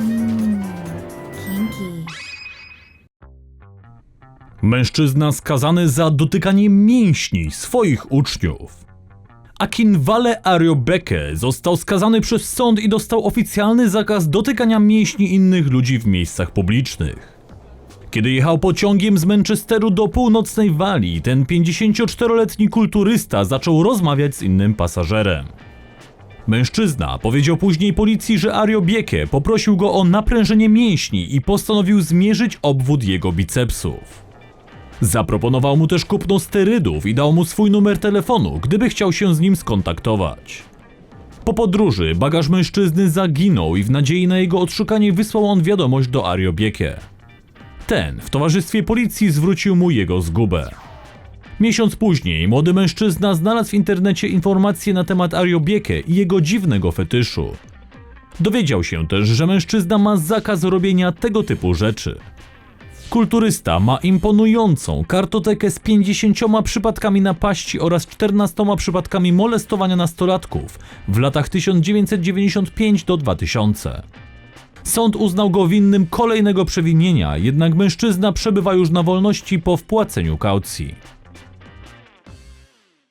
Mmm. Mężczyzna skazany za dotykanie mięśni swoich uczniów. Akinwale Ariobeke został skazany przez sąd i dostał oficjalny zakaz dotykania mięśni innych ludzi w miejscach publicznych. Kiedy jechał pociągiem z Manchesteru do północnej Walii, ten 54-letni kulturysta zaczął rozmawiać z innym pasażerem. Mężczyzna powiedział później policji, że Ariobieke poprosił go o naprężenie mięśni i postanowił zmierzyć obwód jego bicepsów. Zaproponował mu też kupno sterydów i dał mu swój numer telefonu, gdyby chciał się z nim skontaktować. Po podróży bagaż mężczyzny zaginął i w nadziei na jego odszukanie wysłał on wiadomość do Ariobieke. Ten w towarzystwie policji zwrócił mu jego zgubę. Miesiąc później młody mężczyzna znalazł w internecie informacje na temat Ariobieke i jego dziwnego fetyszu. Dowiedział się też, że mężczyzna ma zakaz robienia tego typu rzeczy. Kulturysta ma imponującą kartotekę z 50 przypadkami napaści oraz 14 przypadkami molestowania nastolatków w latach 1995 do 2000. Sąd uznał go winnym kolejnego przewinienia, jednak mężczyzna przebywa już na wolności po wpłaceniu kaucji.